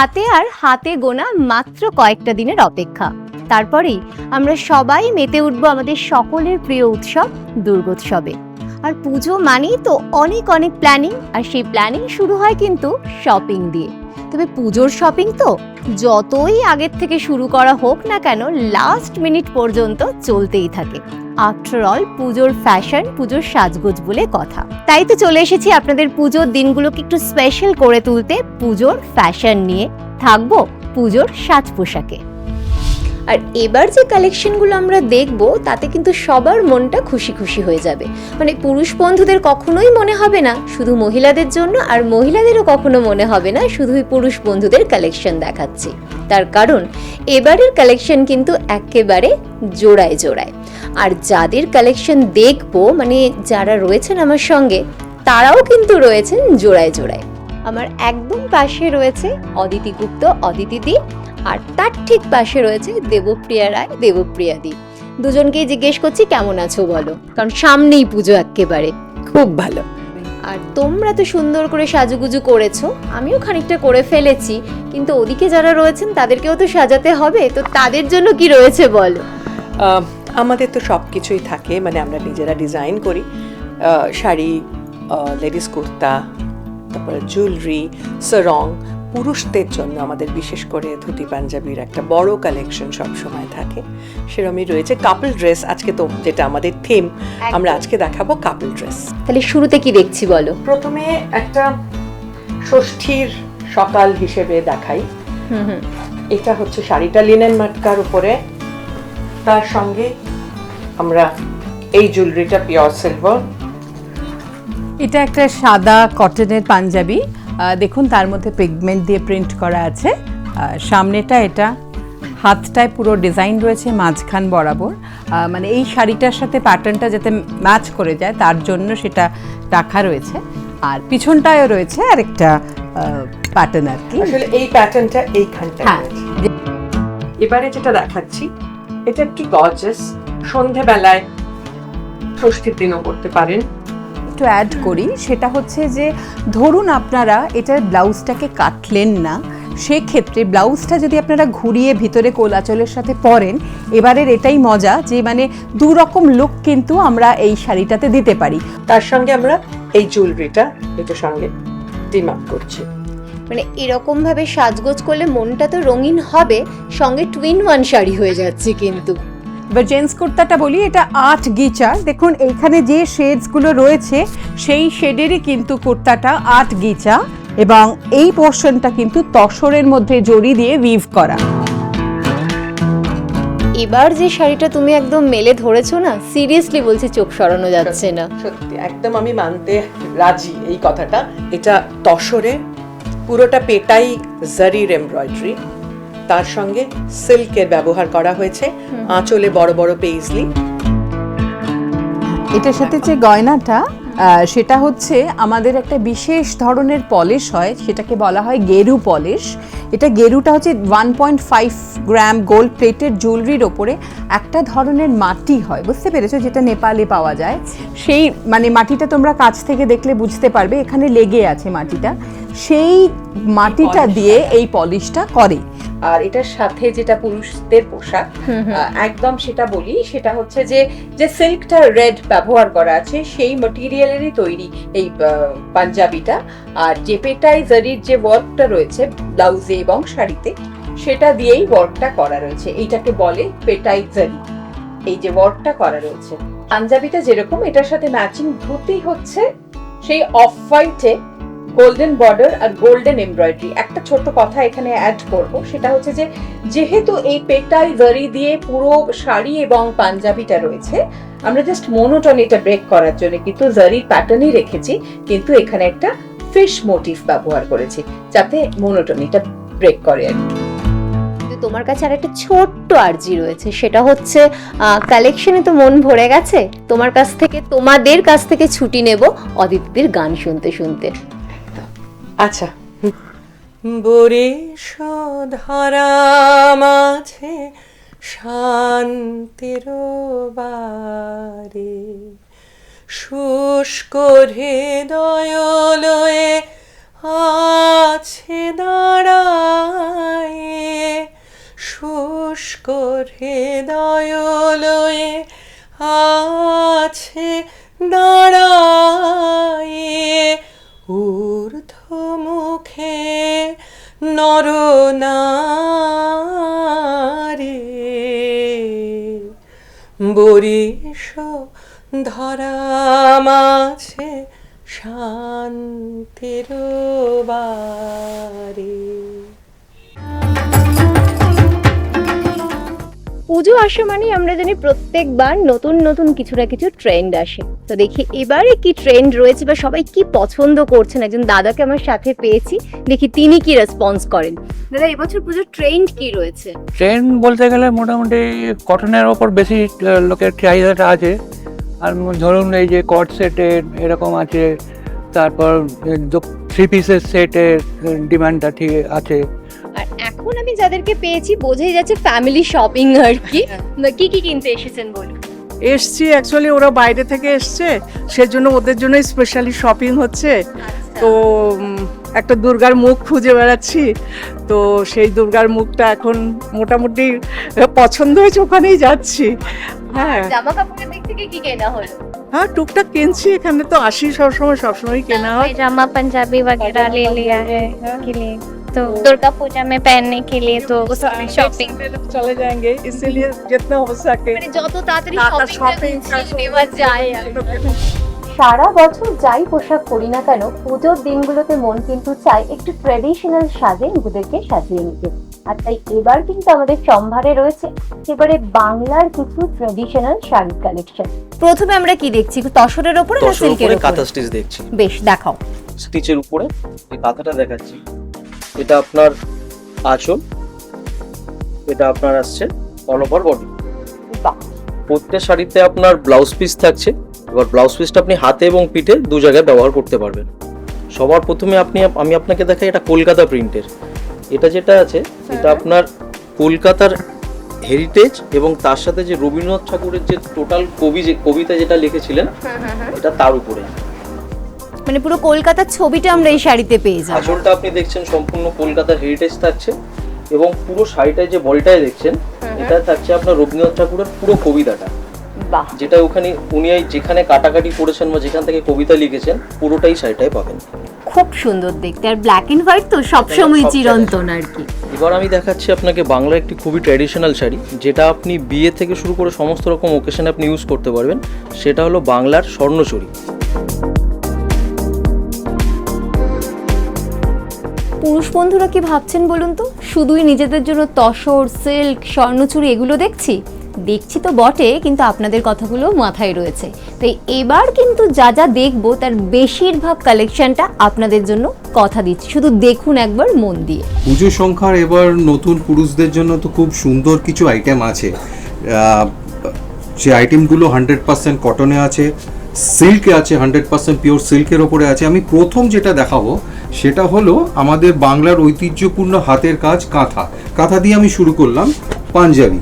হাতে আর হাতে গোনা মাত্র কয়েকটা দিনের অপেক্ষা। তারপরেই আমরা সবাই মেতে উঠবো আমাদের সকলের প্রিয় উৎসব, দুর্গোৎসবে। আর পুজো মানেই তো অনেক অনেক প্ল্যানিং আর সেই প্ল্যানিং শুরু হয় কিন্তু শপিং দিয়ে। তবে পুজোর শপিং তো যতই আগের থেকে শুরু করা হোক না কেন লাস্ট মিনিট পর্যন্ত চলতেই থাকে। আফটার অল পুজোর ফ্যাশন পুজোর সাজগোজ বলে কথা। তাই তো চলে এসেছি আপনাদের পুজোর দিনগুলোকে একটু স্পেশাল করে তুলতে, পুজোর ফ্যাশন নিয়ে। থাকব পুজোর সাজ পোশাকে। আর এবার যে কালেকশনগুলো আমরা দেখব, তাতে কিন্তু সবার মনটা খুশি খুশি হয়ে যাবে। মানে পুরুষ বন্ধুদের কখনোই মনে হবে না, শুধু মহিলাদের জন্য, আর মহিলাদেরও কখনো মনে হবে না, শুধুই পুরুষ বন্ধুদের কালেকশন দেখাচ্ছি। তার কারণ, এবারের কালেকশন কিন্তু একেবারে জোড়ায় জোড়ায়। আর যাদের কালেকশন দেখব মানে যারা রয়েছেন আমার সঙ্গে, তারাও কিন্তু রয়েছেন জোড়ায় জোড়ায়। আমার একদম পাশে রয়েছে অদিতি গুপ্ত অদিতিদি আর তার ঠিক পাশে রয়েছে দেবপ্রিয়া রায় দেবপ্রিয়া দি। দুজনকেই জিজ্ঞেস করছি কেমন আছো বলো? কারণ সামনেই পুজো একেবারে খুব ভালো। আর তোমরা তো সুন্দর করে সাজুগুজু করেছ আমিও খানিকটা করে ফেলেছি কিন্তু ওদিকে যারা রয়েছেন তাদেরকেও তো সাজাতে হবে তো তাদের জন্য কি রয়েছে বলো? আমাদের তো সব কিছুই থাকে মানে আমরা নিজেরা ডিজাইন করি। শাড়ি লেডিস কুর্তা তারপরে জুয়েলারি সারং পুরুষদের জন্য আমাদের বিশেষ করে ধুতি পাঞ্জাবির একটা বড় কালেকশন সব সময় থাকে। সেরমই রয়েছে কাপল ড্রেস আজকে তো যেটা আমাদের থিম আমরা আজকে দেখাবো কাপল ড্রেস তাহলে শুরুতে কি দেখছি বলো? প্রথমে একটা ষষ্ঠীর সকাল হিসেবে দেখাই। হুম হুম। এটা হচ্ছে শাড়িটা লিনেন মাটকার উপরে। তার সঙ্গে আমরা এই জুয়েলারিটা পিওর সিলভার এটা একটা সাদা কটনের পাঞ্জাবি। দেখুন তার মধ্যে পিগমেন্ট দিয়ে প্রিন্ট করা আছে। সামনেটা এটা হাতটায় পুরো ডিজাইন রয়েছে মাঝখান বরাবর। মানে এই শাড়িটার সাথে প্যাটার্নটা যাতে ম্যাচ করে যায় তার জন্য সেটা রাখা রয়েছে। আর পিছনটায়ও রয়েছে আরেকটা প্যাটার্ন আর কি। আসলে এই প্যাটার্নটা এইখানটা হ্যাঁ এবারে যেটা দেখাচ্ছি এটা একটু গর্জাস সন্ধেবেলায় ষষ্ঠীর দিনও করতে পারেন। একটু অ্যাড করি সেটা হচ্ছে যে ধরুন আপনারা এটার ব্লাউজটাকে কাটলেন না সেক্ষেত্রে ব্লাউজটা যদি আপনারা ঘুরিয়ে ভিতরে কোলাচলের সাথে পরেন এবারের এটাই মজা যে মানে দু রকম লুক কিন্তু আমরা এই শাড়িটাতে দিতে পারি। তার সঙ্গে আমরা এই জুয়েলারিটা এটার সঙ্গে টিম আপ করছি। মানে এরকম ভাবে সাজগোজ করলে মনটা তো রঙিন হবে সঙ্গে টুইন ওয়ান শাড়ি হয়ে যাচ্ছে কিন্তু। এবার জেন্টস কুর্তাটা বলি এটা আট গিচা। দেখুন এইখানে যে শেডসগুলো রয়েছে সেই শেডেরই কিন্তু কুর্তাটা আট গিচা এবং এই পোর্শনটা কিন্তু তসরের মধ্যে জড়ি দিয়ে উইভ করা। এবার যে শাড়িটা তুমি একদম মেলে ধরেছো না সিরিয়াসলি বলছি চোখ সরানো যাচ্ছে না। সত্যি একদম আমি মানতে রাজি এই কথাটা। এটা তসরে পুরোটা পেটাই জারির এমব্রয়ডারি। তার সঙ্গে সিল্কের ব্যবহার করা হয়েছে। আঁচলে বড় বড় পেইজলি। এটার সাথে যে গয়নাটা সেটা হচ্ছে আমাদের একটা বিশেষ ধরনের পলিশ হয় সেটাকে বলা হয় গেরু পলিশ। এটা গেরুটা হচ্ছে one point five gram gold প্লেটের জুয়েলারির ওপরে একটা ধরনের মাটি হয়। বুঝতে পেরেছ? যেটা নেপালে পাওয়া যায়। সেই মানে মাটিটা তোমরা কাছ থেকে দেখলে বুঝতে পারবে এখানে লেগে আছে মাটিটা। সেই মাটিটা দিয়ে এই পলিশটা করে। আর এটার সাথে যেটা পুরুষদের পোশাক একদম সেটা বলি সেটা হচ্ছে যে যে সিল্কটা রেড ব্যবহার করা আছে সেই মেটেরিয়ালেরই তৈরি এই পাঞ্জাবিটা। আর যে জারির যে ওয়ার্কটা রয়েছে ব্লাউজে এবং শাড়িতে সেটা দিয়েই ওয়ার্কটা করা রয়েছে। এইটাকে বলে পেটাই জারি। এই যে ওয়ার্কটা করা রয়েছে। পাঞ্জাবিটা যেরকম এটার সাথে ম্যাচিং ধুতি হচ্ছে সেই অফ হোয়াইটে গোল্ডেন বর্ডার আর গোল্ডেন এমব্রয়ডারি একটা ছোট্ট কথা এখানে অ্যাড করব, সেটা হচ্ছে যে, যেহেতু এই পেটাই জারি দিয়ে পুরো শাড়ি এবং পাঞ্জাবিটা রয়েছে, আমরা জাস্ট মনোটনিটা ব্রেক করার জন্য কিন্তু জারির প্যাটার্নই রেখেছি, কিন্তু এখানে একটা ফিশ মোটিভ ব্যবহার করেছি, যাতে মনোটনিটা ব্রেক করে আর তোমার কাছে আর একটা ছোট্ট আর্জি রয়েছে, সেটা হচ্ছে কালেকশনে তো মন ভরে গেছে, তোমার কাছ থেকে, তোমাদের কাছ থেকে ছুটি নেব অদিতিদের গান শুনতে শুনতে। আচ্ছা। বরিশ ধরা মাঝে শান্তির বারে শুষ্ক হৃদয় লয়ে আছে দাঁড়ায়, শুষ্ক হৃদয় লয়ে আছে দাঁড়ায়। ঊর্ধ্ব মুখে নর নারী। বরিশ ধরা মাঝে শান্তির পুজো আসে মানে আমরা জানি প্রত্যেকবার নতুন নতুন কিছু না কিছু ট্রেন্ড আসে। তো দেখি এবারে কি ট্রেন্ড রয়েছে বা সবাই কি পছন্দ করছেন? একজন দাদাকে আমার সাথে পেয়েছি। দেখি তিনি কি রেসপন্স করেন। দাদা, এবছর পুজোর ট্রেন্ড কি রয়েছে? ট্রেন্ড বলতে গেলে মোটামুটি কটনের ওপর বেশি লোকের চাহিদাটা আছে। আর ধরুন এই যে কট সেটের এরকম আছে, তারপর থ্রি পিসের সেটের ডিমান্ডটা ঠিক আছে। আর এখন আমি যাদেরকে পেয়েছি বোঝাই যাচ্ছে ফ্যামিলি শপিং আর কি কি কি কিনতে এসেছেন বলুন এসছি অ্যাকচুয়ালি ওরা বাইরে থেকে এসছে সেজন্য ওদের জন্য স্পেশালি শপিং হচ্ছে তো উম, একটা দুর্গার মুখ খুঁজে বেড়াচ্ছি তো সেই দুর্গার মুখটা এখন মোটামুটি পছন্দ হয়েছে ওখানেই যাচ্ছি হ্যাঁ জামা কাপড়ের দিক থেকে কি কেনা হলো হ্যাঁ টুকটাক কিনছি এখানে তো আসি সবসময় সবসময় কেনা হয় पैजामा पंजाबी वगैरह ले लिया है के लिए तो दुर्गा पूजा में पहनने के लिए तो शॉपिंग चले जाएंगे इसीलिए जितना हो सके। शॉपिंग সারা বছর যাই পোশাক করি না কেন পুজোর দিনগুলোতে মন কিন্তু চাই একটু ট্র্যাডিশনাল সাজে নিজেদেরকে সাজিয়ে নিতে। আর তাই এবার কিন্তু আমাদের সম্ভারে রয়েছে এবারে বাংলার কিছু ট্র্যাডিশনাল শাড়ির কালেকশন প্রথমে আমরা কি দেখছি? তসরের উপরে না সিল্কের উপরে কাঁথা স্টিচ দেখছি। বেশ দেখাও। স্টিচের উপরে এই কাঁথাটা দেখাচ্ছি। এটা আপনার আঁচল এটা আপনার আসছে অল ওভার বডি প্রত্যেক শাড়িতে আপনার ব্লাউজ পিস থাকছে এবার ব্লাউজ পিসটা আপনি হাতে এবং পিঠে দু জায়গায় ব্যবহার করতে পারবেন। সবার প্রথমে আপনি আমি আপনাকে দেখাই এটা কলকাতা প্রিন্টের এটা যেটা আছে এটা আপনার কলকাতার হেরিটেজ এবং তার সাথে যে রবীন্দ্রনাথ ঠাকুরের যে টোটাল কবি যে কবিতা যেটা লিখেছিলেন এটা তার উপরে। মানে পুরো কলকাতার ছবিটা আমরা এই শাড়িতে পেয়ে যাব। আঁচলটা আপনি দেখছেন সম্পূর্ণ কলকাতার হেরিটেজ থাকছে এবং পুরো শাড়িটায় যে বডিটায় দেখছেন এটা থাকছে আপনার রবীন্দ্রনাথ ঠাকুরের পুরো কবিতাটা। বাহ। যেটা ওখানে উনি যেখানে কাটাকাটি করেছেন বা যেখান থেকে কবিতা লিখেছেন পুরোটাই শাড়িটায় পাবেন। খুব সুন্দর দেখতে। আর ব্ল্যাক এন্ড হোয়াইট তো সবসময় সব চিরন্তন আর কি। এবার আমি দেখাচ্ছি আপনাকে বাংলার একটি খুবই ট্র্যাডিশনাল শাড়ি যেটা আপনি বিয়ে থেকে শুরু করে সমস্ত রকম ওকেশনে আপনি ইউজ করতে পারবেন। সেটা হলো বাংলার স্বর্ণচুরি। পুরুষ বন্ধুরা কি ভাবছেন বলুন তো? শুধুই নিজেদের জন্য তসর, সিল্ক, স্বর্ণচুরি এগুলো দেখছি? দেখছি তো বটে, কিন্তু আপনাদের কথাগুলো মাথায় রয়েছে। তাই এবার কিন্তু যা যা দেখব, তার বেশিরভাগ কালেকশনটা আপনাদের জন্য কথা দিচ্ছি। শুধু দেখুন একবার মন দিয়ে। পুজো সংখ্যার এবার নতুন পুরুষদের জন্য তো খুব সুন্দর কিছু আইটেম আছে। যে আইটেমগুলো হান্ড্রেড পার্সেন্ট কটনে আছে সিল্কে আছে হান্ড্রেড পার্সেন্ট পিওর সিল্কের ওপরে আছে। আমি প্রথম যেটা দেখাবো সেটা হলো আমাদের বাংলার ঐতিহ্যপূর্ণ হাতের কাজ কাঁথা। কাঁথা দিয়ে আমি শুরু করলাম পাঞ্জাবি।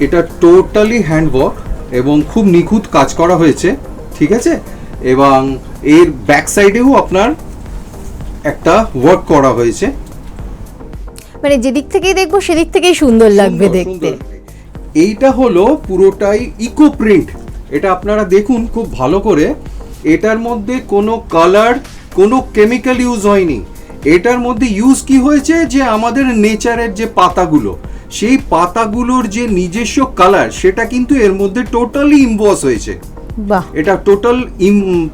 এটা টোটালি হ্যান্ডওয়ার্ক এবং খুব নিখুঁত কাজ করা হয়েছে ঠিক আছে? এবং এর ব্যাক সাইডেও আপনার একটা ওয়ার্ক করা হয়েছে। মানে যেদিক থেকেই দেখব সেদিক থেকেই সুন্দর লাগবে দেখতে। এইটা হলো পুরোটাই ইকো প্রিন্ট এটা আপনারা দেখুন খুব ভালো করে। এটার মধ্যে কোনো কালার কোনো কেমিক্যাল ইউজ হয়নি। এটার মধ্যে ইউজ কি হয়েছে? যে আমাদের নেচারের যে পাতাগুলো সেই পাতাগুলোর যে নিজস্ব কালার সেটা কিন্তু এর মধ্যে টোটালি ইম্বস হয়েছে। বাহ। এটা টোটাল ইম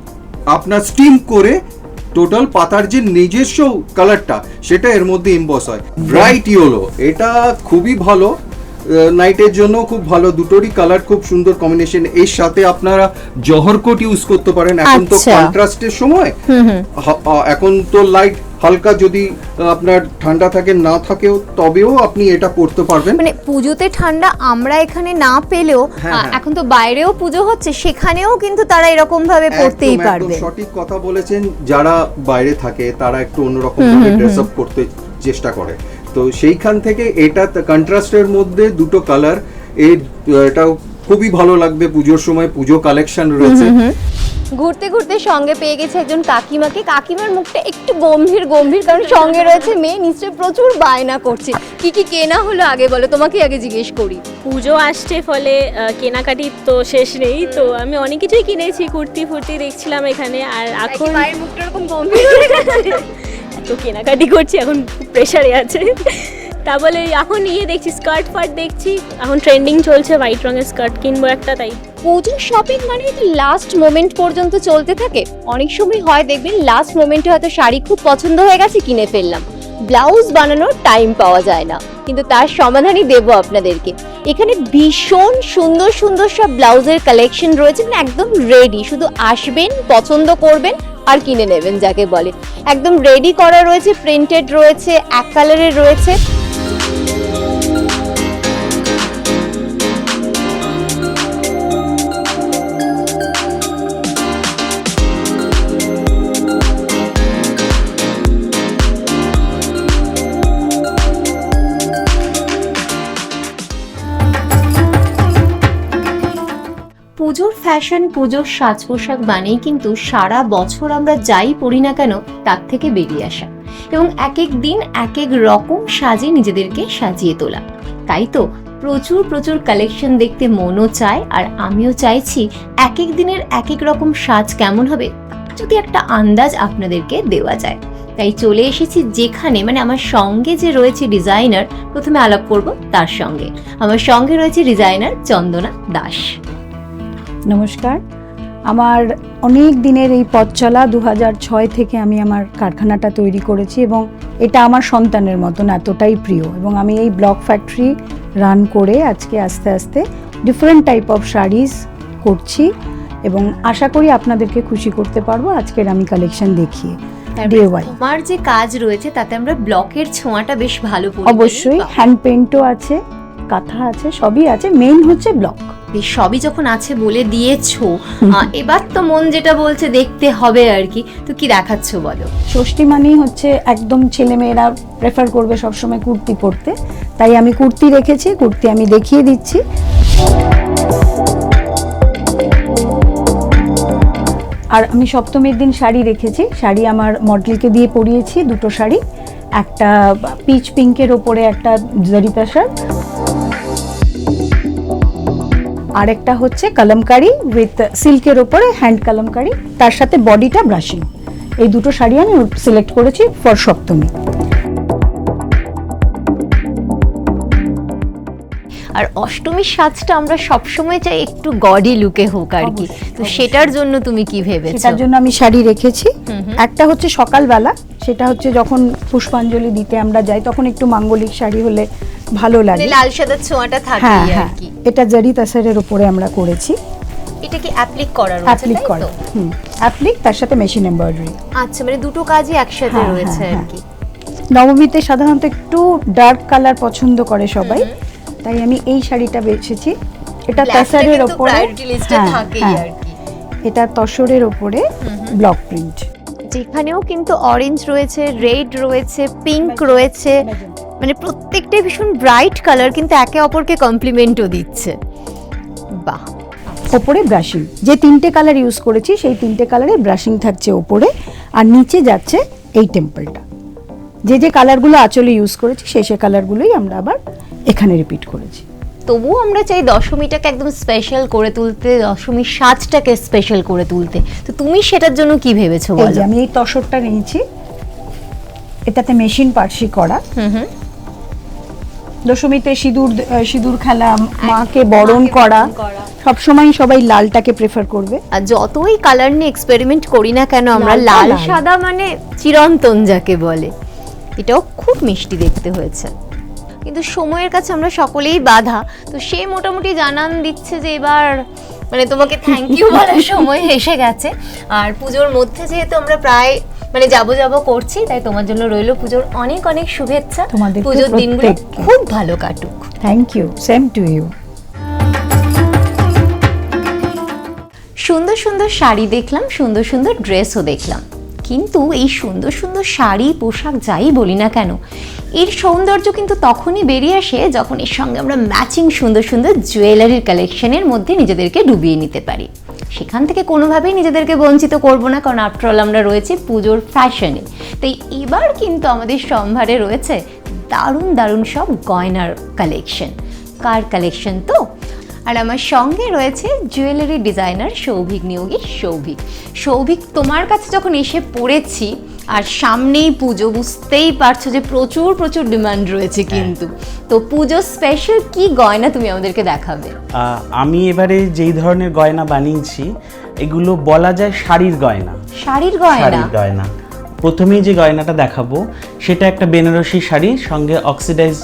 আপনার স্টিম করে টোটাল পাতার যে নিজস্ব কালারটা সেটা এর মধ্যে ইম্বস হয়। ব্রাইট ইয়েলো এটা খুবই ভালো। নাইটের জন্য খুব ভালো দুটোরই কালার খুব সুন্দর কম্বিনেশন এর সাথে আপনারা জহর কোট ইউজ করতে পারেন। এখন তো আচ্ছা। কন্ট্রাস্টের সময়। এখন তো লাইট হালকা যদি আপনার ঠান্ডা থাকে না থাকেও তবেও আপনি এটা করতে পারবেন। মানে পুজোতে ঠান্ডা আমরা এখানে না পেলেও হ্যাঁ, হ্যাঁ। এখন তো বাইরেও পুজো হচ্ছে সেখানেও কিন্তু তারা এরকম ভাবে পড়তেই পারবে। সঠিক কথা বলেছেন। যারা বাইরে থাকে তারা একটু অন্যরকম ভাবে ড্রেস আপ করতে চেষ্টা করে। তো সেইখান থেকে এটা কন্ট্রাস্টের মধ্যে দুটো কালার। এই এটাও খুবই ভালো লাগবে পুজোর সময় পুজো কালেকশন রয়েছে। ঘুরতে ঘুরতে সঙ্গে পেয়ে গেছে একজন কাকিমাকে। কাকিমার মুখটা একটু গম্ভীর গম্ভীর কারণ সঙ্গে রয়েছে মেয়ে। নিশ্চয় প্রচুর বায়না করছে। কি কি কেনা হলো আগে বলো? তোমাকে আগে জিজ্ঞেস করি। পুজো আসছে ফলে কেনাকাটির তো শেষ নেই। তো আমি অনেক কিছুই কিনেছি কুর্তি ফুর্তি দেখছিলাম এখানে। আর এখন মায়ের মুখটা এরকম গম্ভীর হয়ে গেছে। তো কেনাকাটি করছি, এখন প্রেশারে আছে। তা বলে এখন ইয়ে দেখছি স্কার্ট ফার্ট দেখছি, এখন ট্রেন্ডিং চলছে হোয়াইট রঙের স্কার্ট কিনবো একটা, তাই। পুজোর শপিং মানে লাস্ট মোমেন্ট পর্যন্ত চলতে থাকে? অনেক সময় হয় দেখবেন লাস্ট মোমেন্টে হয়তো শাড়ি খুব পছন্দ হয়ে গেছে, কিনে ফেললাম। ব্লাউজ বানানোর টাইম পাওয়া যায় না। কিন্তু তার সমাধানই দেবো আপনাদেরকে। এখানে ভীষণ সুন্দর সুন্দর সব ব্লাউজের কালেকশন রয়েছে মানে একদম রেডি শুধু আসবেন, পছন্দ করবেন, আর কিনে নেবেন, যাকে বলে। একদম রেডি করা রয়েছে প্রিন্টেড রয়েছে, এক কালারের রয়েছে। ফ্যাশন পুজোর সাজ পোশাক বানিয়ে কিন্তু সারা বছর আমরা যাই পড়ি না কেন, তার থেকে বেরিয়ে আসা। এবং এক এক দিন এক এক রকম সাজে নিজেদেরকে সাজিয়ে তোলা। তাই তো, প্রচুর প্রচুর কালেকশন দেখতে মনও চায়, আর আমিও চাইছি এক এক দিনের এক এক রকম সাজ কেমন হবে যদি একটা আন্দাজ আপনাদেরকে দেওয়া যায়। তাই চলে এসেছি যেখানে মানে আমার সঙ্গে যে রয়েছে ডিজাইনার প্রথমে আলাপ করব তার সঙ্গে। আমার সঙ্গে রয়েছে ডিজাইনার চন্দনা দাস। নমস্কার। আমার অনেক দিনের এই পথ চলা দু ছয় থেকে আমি আমার কারখানাটা তৈরি করেছি এবং এটা আমার সন্তানের মতন এতটাই প্রিয় এবং আমি এই ব্লক ফ্যাক্টরি রান করে আজকে আস্তে আস্তে ডিফারেন্ট টাইপ অফ শাড়িজ করছি এবং আশা করি আপনাদেরকে খুশি করতে পারব আজকের আমি কালেকশন দেখিয়ে। তোমার যে কাজ রয়েছে তাতে আমরা ব্লকের ছোঁয়াটা বেশ ভালো অবশ্যই হ্যান্ড পেন্টও আছে কাঁথা আছে সবই আছে মেইন হচ্ছে ব্লক বেশ সবই যখন আছে বলে দিয়েছ এবার তো মন যেটা বলছে দেখতে হবে আর কি। তো কি দেখাচ্ছ বলো? ষষ্ঠী মানেই হচ্ছে একদম ছেলেমেয়েরা প্রেফার করবে সবসময় কুর্তি পরতে। তাই আমি কুর্তি রেখেছি কুর্তি আমি দেখিয়ে দিচ্ছি। আর আমি সপ্তমীর দিন শাড়ি রেখেছি। শাড়ি আমার মডেলকে দিয়ে পরিয়েছি দুটো শাড়ি। একটা পিচ পিঙ্কের ওপরে একটা জরিতা শার্ট আর একটা হচ্ছে কলমকারি উইথ সিল্কের ওপরে হ্যান্ড কলমকারি তার সাথে বডিটা ব্রাশিং এই দুটো শাড়ি আমি সিলেক্ট করেছি ফর সপ্তমী। আর অষ্টমীর সাজটা আমরা সবসময় চাই একটু গডি লুকে হোক আর কি। তো সেটার জন্য তুমি কি ভেবেছো? সেটার জন্য আমি শাড়ি রেখেছি। একটা হচ্ছে সকালবেলা সেটা হচ্ছে যখন পুষ্পাঞ্জলি দিতে আমরা যাই তখন একটু মাঙ্গলিক শাড়ি হলে ভালো মানে লাগে। লাল সাদার ছোঁয়াটা থাকে হ্যাঁ আর হ্যাঁ। কি। এটা জারি তাসারের উপরে আমরা করেছি। এটা কি অ্যাপ্লিক করা রয়েছে অ্যাপ্লিক তাই করা। হুম অ্যাপ্লিক তার সাথে মেশিন এমব্রয়ডারি আচ্ছা মানে দুটো কাজই একসাথে হ্যাঁ, রয়েছে হ্যাঁ, আর কি। নবমীতে সাধারণত একটু ডার্ক কালার পছন্দ করে সবাই তাই আমি এই শাড়িটা বেছেছি। এটা তাসারের ওপরে এটা তসরের ওপরে ব্লক প্রিন্ট যেখানেও কিন্তু অরেঞ্জ রয়েছে রেড রয়েছে পিঙ্ক রয়েছে। মানে প্রত্যেকটাই ভীষণ ব্রাইট কালার কিন্তু একে অপরকে কমপ্লিমেন্টও দিচ্ছে। বাহ। ওপরে ব্রাশিং যে তিনটে কালার ইউজ করেছি সেই তিনটে কালারে ব্রাশিং থাকছে ওপরে আর নিচে যাচ্ছে এই টেম্পলটা যে যে কালারগুলো আঁচলে ইউজ করেছি সেই সেই কালারগুলোই আমরা আবার এখানে রিপিট করেছি। তবুও আমরা চাই দশমীটাকে একদম স্পেশাল করে তুলতে দশমীর সাজটাকে স্পেশাল করে তুলতে। তো তুমি সেটার জন্য কি ভেবেছো বলো? আমি এই তসরটা নিয়েছি এটাতে মেশিন পার্সি করা। হুম হুম। দশমীতে সিঁদুর সিঁদুর খেলা মাকে বরণ করা সবসময় সবাই লালটাকে প্রেফার করবে। আর যতই কালার নিয়ে এক্সপেরিমেন্ট করি না কেন আমরা লাল লাল। সাদা মানে চিরন্তন যাকে বলে। এটাও খুব মিষ্টি দেখতে হয়েছে। কিন্তু সময়ের কাছে আমরা সকলেই বাধা। তো সে মোটামুটি জানান দিচ্ছে যে এবার মানে তোমাকে থ্যাংক ইউ বলার সময় এসে গেছে। আর পুজোর মধ্যে যেহেতু আমরা প্রায় মানে যাব যাব করছি তাই তোমার জন্য রইল পুজোর অনেক অনেক শুভেচ্ছা। তোমাদের পুজোর দিনগুলো খুব ভালো কাটুক। Thank you same to you সুন্দর সুন্দর শাড়ি দেখলাম সুন্দর সুন্দর ড্রেসও দেখলাম। কিন্তু এই সুন্দর সুন্দর শাড়ি, পোশাক যাই বলি না কেন, এর সৌন্দর্য কিন্তু তখনই বেরিয়ে আসে যখন এর সঙ্গে আমরা ম্যাচিং সুন্দর সুন্দর জুয়েলারির কালেকশনের মধ্যে নিজেদেরকে ডুবিয়ে নিতে পারি। সেখান থেকে কোনোভাবেই নিজেদেরকে বঞ্চিত করব না, কারণ আফটারঅল আমরা রয়েছে পুজোর ফ্যাশনে তাই এবার কিন্তু আমাদের সম্ভারে রয়েছে দারুণ দারুণ সব গয়নার কালেকশন কার কালেকশন তো? আর আমার সঙ্গে রয়েছে জুয়েলারি ডিজাইনার সৌভিক নিয়োগী। সৌভিক সৌভিক তোমার কাছে যখন এসে পড়েছি আর সামনেই পুজো বুঝতেই পারছ যে প্রচুর প্রচুর ডিমান্ড রয়েছে কিন্তু। তো পুজো স্পেশাল কি গয়না তুমি আমাদেরকে দেখাবে? আমি এবারে যেই ধরনের গয়না বানিয়েছি এগুলো বলা যায় শাড়ির গয়না। শাড়ির গয়না? শাড়ির গয়না। প্রথমেই যে গয়নাটা দেখাবো সেটা একটা বেনারসি শাড়ির সঙ্গে অক্সিডাইজ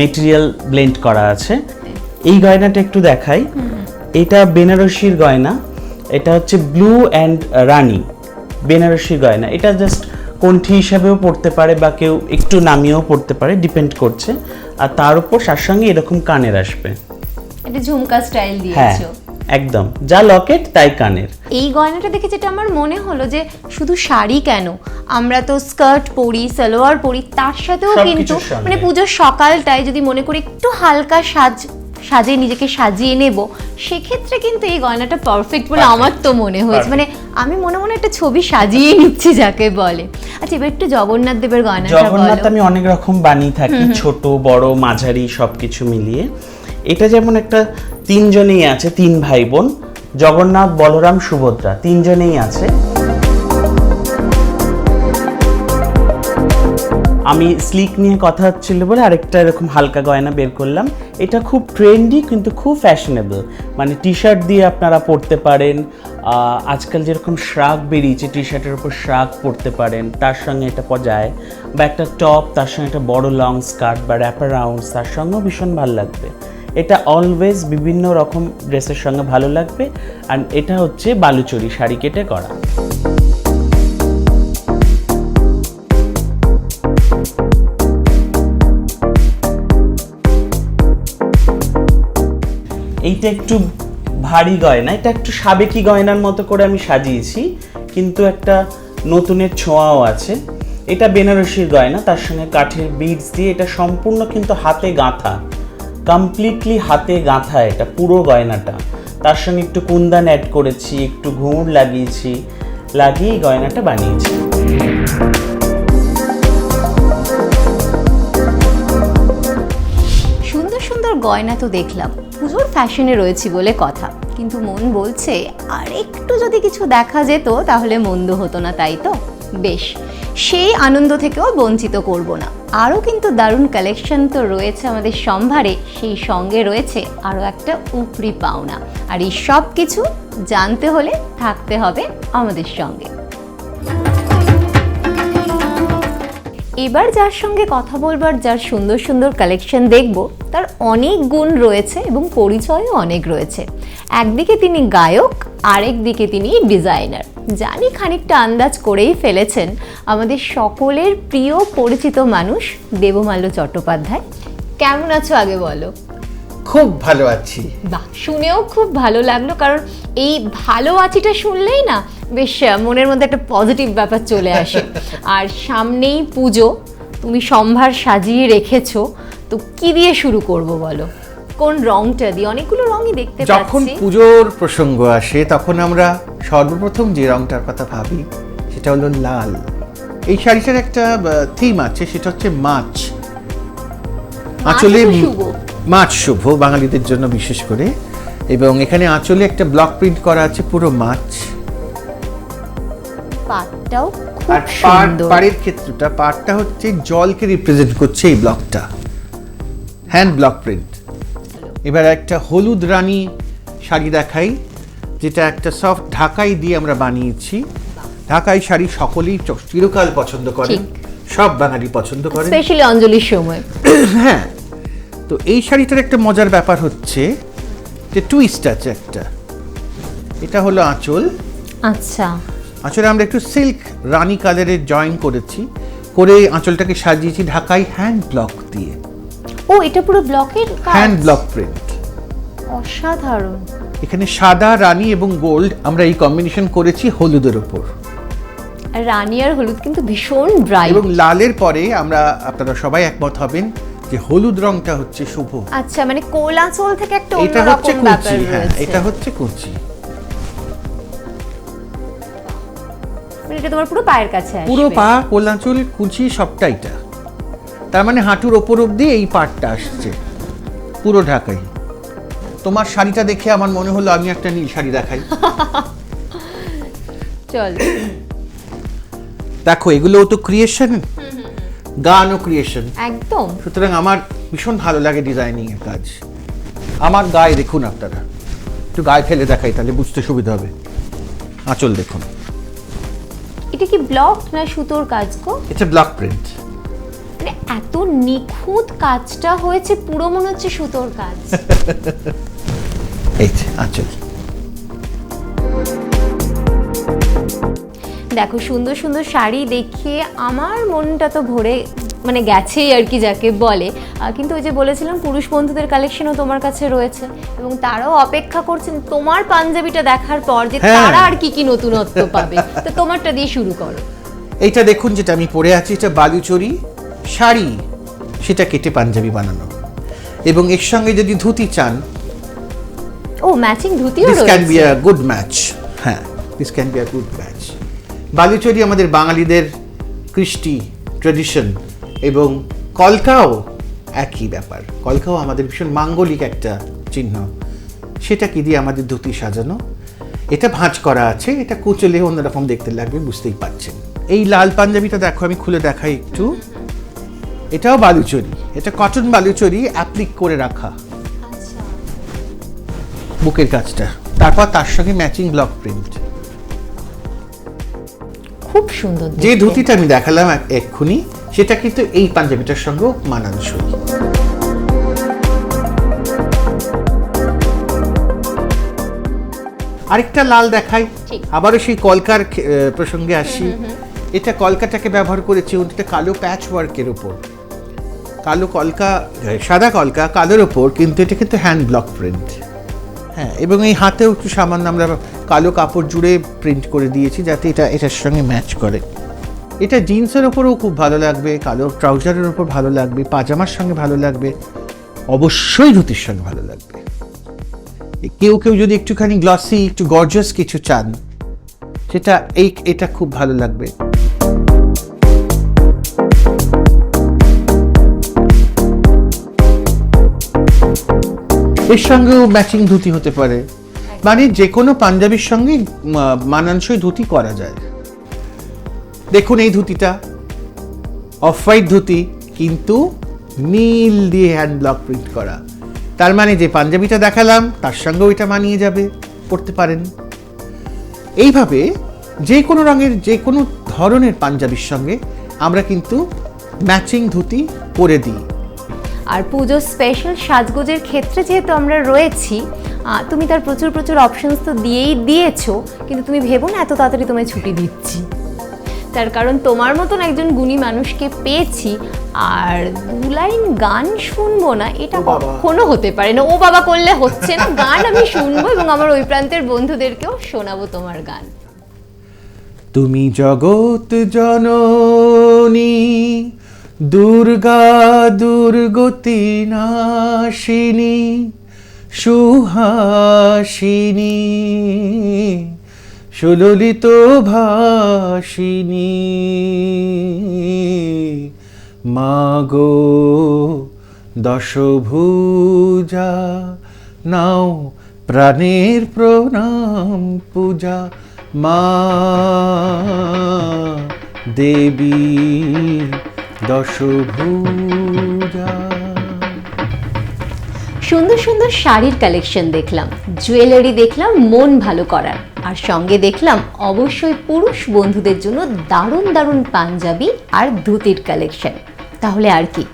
মেটেরিয়াল ব্লেন্ড করা আছে। এই গয়নাটা একটু দেখাই। এটা বেনারসির গয়না। এটা হচ্ছে ব্লু অ্যান্ড রানি। বেনারসি গয়না। এটা জাস্ট কণ্ঠি হিসাবেও পড়তে পারে বা কেউ একটু নামিয়েও পড়তে পারে ডিপেন্ড করছে। আর তার উপর তার সঙ্গে এরকম কানের আসবে। এটা ঝুমকা স্টাইল হ্যাঁ দিয়েছ একদম। যা লকেট তাই কানের। এই গয়নাটা দেখে যেটা আমার মনে হলো যে শুধু শাড়ি কেন? আমরা তো স্কার্ট পরি সালোয়ার পরি তার সাথেও কিন্তু। মানে পুজোর সকালটায় যদি মনে করি একটু হালকা সাজ সাজে নিজেকে সাজিয়ে নেব সেক্ষেত্রে কিন্তু এই গয়নাটা পারফেক্ট বলে আমার তো মনে হয়েছে। মানে আমি মনে মনে একটা ছবি সাজিয়ে নিচ্ছি যাকে বলে। আচ্ছা এবার একটু জগন্নাথ দেবের গয়না জগন্নাথ আমি অনেক রকম বানিয়ে থাকি ছোট বড় মাঝারি সব কিছু মিলিয়ে। এটা যেমন একটা তিনজনেই আছে তিন ভাই বোন জগন্নাথ বলরাম সুভদ্রা তিনজনেই আছে। আমি স্লিক নিয়ে কথা হচ্ছিল বলে আরেকটা এরকম হালকা গয়না বের করলাম। এটা খুব ট্রেন্ডি কিন্তু খুব ফ্যাশনেবল মানে টি শার্ট দিয়ে আপনারা পরতে পারেন আজকাল যেরকম শ্রাগ বেরিয়েছে টি শার্টের উপর শ্রাগ পরতে পারেন, তার সঙ্গে এটা পজায়। বা একটা টপ তার সঙ্গে একটা বড় লং স্কার্ট বা র্যাপার রাউন্ডস তার সঙ্গেও ভীষণ ভালো লাগবে। এটা অলওয়েজ বিভিন্ন রকম ড্রেসের সঙ্গে ভালো লাগবে। আর এটা হচ্ছে বালুচরি শাড়ি কেটে করা। এইটা একটু ভারী গয়না, এটা একটু সাবেকি গয়নার মতো করে আমি সাজিয়েছি, কিন্তু একটা নতুনের ছোঁয়াও আছে। এটা বেনারসির গয়না, তার সঙ্গে কাঠের বিডস দিয়ে, এটা সম্পূর্ণ কিন্তু হাতে গাঁথা কমপ্লিটলি হাতে গাঁথা এটা, পুরো গয়নাটা। তার সঙ্গে একটু কুন্দান অ্যাড করেছি, একটু ঘুঙুর লাগিয়েছি, লাগিয়ে গয়নাটা বানিয়েছি। সুন্দর সুন্দর গয়না তো দেখলাম। পুজোর ফ্যাশনে রয়েছি বলে কথা। কিন্তু মন বলছে আর একটু যদি কিছু দেখা যেত, তাহলে মন্দ হতো না, তাই তো? বেশ, সেই আনন্দ থেকেও বঞ্চিত করব না। আরও কিন্তু দারুণ কালেকশন তো রয়েছে আমাদের সম্ভারে, সেই সঙ্গে রয়েছে আরও একটা উপরি পাওনা। আর এই সব কিছু জানতে হলে থাকতে হবে আমাদের সঙ্গে। এবার যার সঙ্গে কথা বলবার যার সুন্দর সুন্দর কালেকশন দেখব, তার অনেক গুণ রয়েছে এবং পরিচয়ও অনেক রয়েছে। একদিকে তিনি গায়ক আরেক দিকে তিনি ডিজাইনার জানি খানিকটা আন্দাজ করেই ফেলেছেন আমাদের সকলের প্রিয় পরিচিত মানুষ দেবমাল্য চট্টোপাধ্যায়। কেমন আছো আগে বলো? খুব ভালো আছি। বাহ শুনেও খুব ভালো লাগল কারণ এই ভালো আছিটা শুনলেই না বেশ মনের মধ্যে একটা পজিটিভ ব্যাপার চলে আসে। আর সামনেই পুজো তুমি সম্ভার সাজিয়ে রেখেছো তো কি দিয়ে শুরু করব বলো? কোন রংটা দিয়ে? অনেকগুলো রঙই দেখতে পাচ্ছি। যখন পুজোর প্রসঙ্গ আসে তখন আমরা সর্বপ্রথম যে রংটার কথা ভাবি সেটা হলো লাল। এই শাড়িটার একটা থিম আছে সেটা হচ্ছে মাছ। আঁচলে। মাছ শুভ বাঙালিদের জন্য বিশেষ করে। এবং এখানে আঁচলে একটা ব্লক প্রিন্ট করা আছে পুরো মাছ। পাটটাও আর পাড়ের ক্ষেত্রটা পাড়টা হচ্ছে জলকে রিপ্রেজেন্ট করছে এই ব্লকটা হ্যান্ড ব্লক প্রিন্ট এবার একটা হলুদ রানী শাড়ি দেখাই যেটা একটা সফট ঢাকাই দিয়ে আমরা বানিয়েছি। ঢাকাই শাড়ি সকলেই চিরকাল পছন্দ করে। সব বাঙালি পছন্দ করে। স্পেশালি অঞ্জলির সময়। হ্যাঁ তো এই শাড়িটার একটা মজার ব্যাপার হচ্ছে যে টুইস্ট আছে একটা। এটা হলো আঁচল। আচ্ছা। আঁচলে আমরা একটু সিল্ক রানী কালারের জয়েন করেছি করে আঁচলটাকে সাজিয়েছি ঢাকাই হ্যান্ড ব্লক দিয়ে। ও এটা পুরো ব্লকের হ্যান্ড ব্লক প্রিন্ট অসাধারণ। এখানে সাদা রানী এবং গোল্ড আমরা এই কম্বিনেশন করেছি হলুদের ওপর আর রানী আর হলুদ কিন্তু ভীষণ ব্রাইট এবং লালের পরে আমরা আপনারা সবাই একমত হবেন যে হলুদ রংটা হচ্ছে শুভ। আচ্ছা মানে কোলাচল থেকে একটা এটা হচ্ছে ব্যাপার কুচি হ্যাঁ এটা হচ্ছে কুচি। মানে এটা তোমার পুরো পায়ের কাছে আসবে। পুরো পা কোলাচল কুচি সবটাইটা তার মানে হাঁটুর ওপর অবধি এই পাটটা আসছে পুরো ঢাকাই। তোমার শাড়িটা দেখে আমার মনে হলো আমি একটা নীল শাড়ি দেখাই। চল। দেখো এগুলো তো ক্রিয়েশন গানও ক্রিয়েশন একদম। সুতরাং আমার ভীষণ ভালো লাগে ডিজাইনিং এর কাজ। আমার গায়ে দেখুন আপনারা। একটু গায়ে ফেলে দেখাই তাহলে বুঝতে সুবিধা হবে। আঁচল দেখুন। এটা কি ব্লক না সুতোর কাজ গো? এটা ব্লক প্রিন্ট মানে এত নিখুঁত কাজটা হয়েছে পুরো মনে হচ্ছে সুতোর কাজ। এই আঁচল। দেখো সুন্দর সুন্দর শাড়ি দেখিয়ে আমার মনটা তো ভরে মানে গেছেই আর কি যাকে বলে। কিন্তু ওই যে বলেছিলাম পুরুষ বন্ধুদের কালেকশনও তোমার কাছে রয়েছে। এবং তারাও অপেক্ষা করছেন তোমার পাঞ্জাবিটা দেখার পর যে হ্যাঁ। তারা আর কি কি নতুনত্ব পাবে। তো তোমারটা দিয়ে শুরু করো। এইটা দেখুন যেটা আমি পরে আছি এটা বালুচরি শাড়ি। সেটা কেটে পাঞ্জাবি বানানো। এবং এর সঙ্গে যদি ধুতি চান ও ম্যাচিং ধুতিও দিস ক্যান বি রয়েছে। আ গুড ম্যাচ হ্যাঁ this can be a good match Baluchari আমাদের বাঙালিদের কৃষ্টি ট্রেডিশন এবং কলকাও একই ব্যাপার। কলকাও আমাদের ভীষণ মাঙ্গলিক একটা চিহ্ন। সেটা কি দিয়ে আমাদের ধুতি সাজানো? এটা ভাঁজ করা আছে এটা কুচলে অন্যরকম দেখতে লাগবে বুঝতেই পারছেন। এই লাল পাঞ্জাবিটা দেখো আমি খুলে দেখাই একটু। এটাও বালুচরি এটা কটন বালুচরি অ্যাপ্লিক করে রাখা। বুকের কাজটা। তারপর তার সঙ্গে ম্যাচিং ব্লক প্রিন্ট খুব সুন্দর যে ধুতিটা আমি দেখালাম এক- এক্ষুনি সেটা কিন্তু এই পাঞ্জাবিটার সঙ্গেও মানানসই। আরেকটা লাল দেখাই আবারও সেই কলকার প্রসঙ্গে আসি। এটা কলকাটাকে ব্যবহার করেছে ওটা কালো প্যাচ ওয়ার্কের উপর। কালো কলকা সাদা কলকা কালোর ওপর কিন্তু এটা কিন্তু হ্যান্ড ব্লক প্রিন্ট হ্যাঁ এবং এই হাতেও একটু সামান্য আমরা কালো কাপড় জুড়ে প্রিন্ট করে দিয়েছি যাতে এটা, এটার সঙ্গে ম্যাচ করে। এটা জিন্সের ওপরেও খুব ভালো লাগবে, কালো ট্রাউজারের ওপর ভালো লাগবে, পাজামার সঙ্গে ভালো লাগবে, অবশ্যই ধুতির সঙ্গে ভালো লাগবে। কেউ কেউ যদি একটুখানি গ্লসি একটু গর্জাস কিছু চান, সেটা, এই, এটা খুব ভালো লাগবে। এর সঙ্গেও ম্যাচিং ধুতি হতে পারে। মানে যে কোনো পাঞ্জাবির সঙ্গে মানানসই ধুতি করা যায়। দেখুন এই ধুতিটা। অফ হোয়াইট ধুতি কিন্তু নীল দিয়ে হ্যান্ড ব্লক প্রিন্ট করা। তার মানে যে পাঞ্জাবিটা দেখালাম তার সঙ্গে ওইটা মানিয়ে যাবে পড়তে পারেন। এইভাবে যে কোনো রঙের যে কোনো ধরনের পাঞ্জাবির সঙ্গে আমরা কিন্তু ম্যাচিং ধুতি পরে দিই। আর পুজোর স্পেশাল সাজগোজের ক্ষেত্রে যেহেতু আমরা রয়েছি তুমি তার প্রচুর প্রচুর অপশনস তো দিয়েই দিয়েছ কিন্তু তুমি ভেবো না এত তাড়াতাড়ি তোমায় ছুটি দিচ্ছি। তার কারণ তোমার মতন একজন গুণী মানুষকে পেয়েছি আর দু লাইন গান শুনব না এটা কখনো হতে পারে না। ও বাবা করলে হচ্ছে না গান আমি শুনব এবং আমার ওই প্রান্তের বন্ধুদেরকেও শোনাবো তোমার গান। তুমি জগৎ জননী দুর্গা দুর্গতি নাশিনী সুহাসিনী সুললিত ভাসিনী। মাগো দশভুজা নাও প্রাণের প্রণাম পূজা। মা দেবী সুন্দর সুন্দর শাড়ির কালেকশন দেখলাম জুয়েলারি দেখলাম, মন ভালো করার। আর সঙ্গে দেখলাম, অবশ্যই পুরুষ বন্ধুদের জন্য দারুণ দারুণ পাঞ্জাবি আর ধুতির কালেকশন তাহলে আর কি?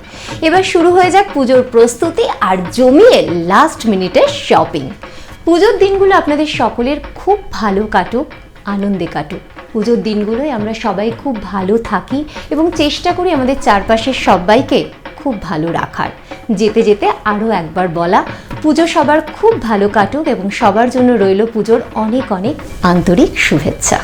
এবার শুরু হয়ে যাক পুজোর প্রস্তুতি আর জমিয়ে লাস্ট মিনিটের শপিং পুজোর দিনগুলো আপনাদের সকলের খুব ভালো কাটুক, আনন্দে কাটুক। পুজোর দিনগুলোয় আমরা সবাই খুব ভালো থাকি এবং চেষ্টা করি আমাদের চারপাশের সবাইকে খুব ভালো রাখার। যেতে যেতে আরও একবার বলা, পুজো সবার খুব ভালো কাটুক এবং সবার জন্য রইল পুজোর অনেক অনেক আন্তরিক শুভেচ্ছা।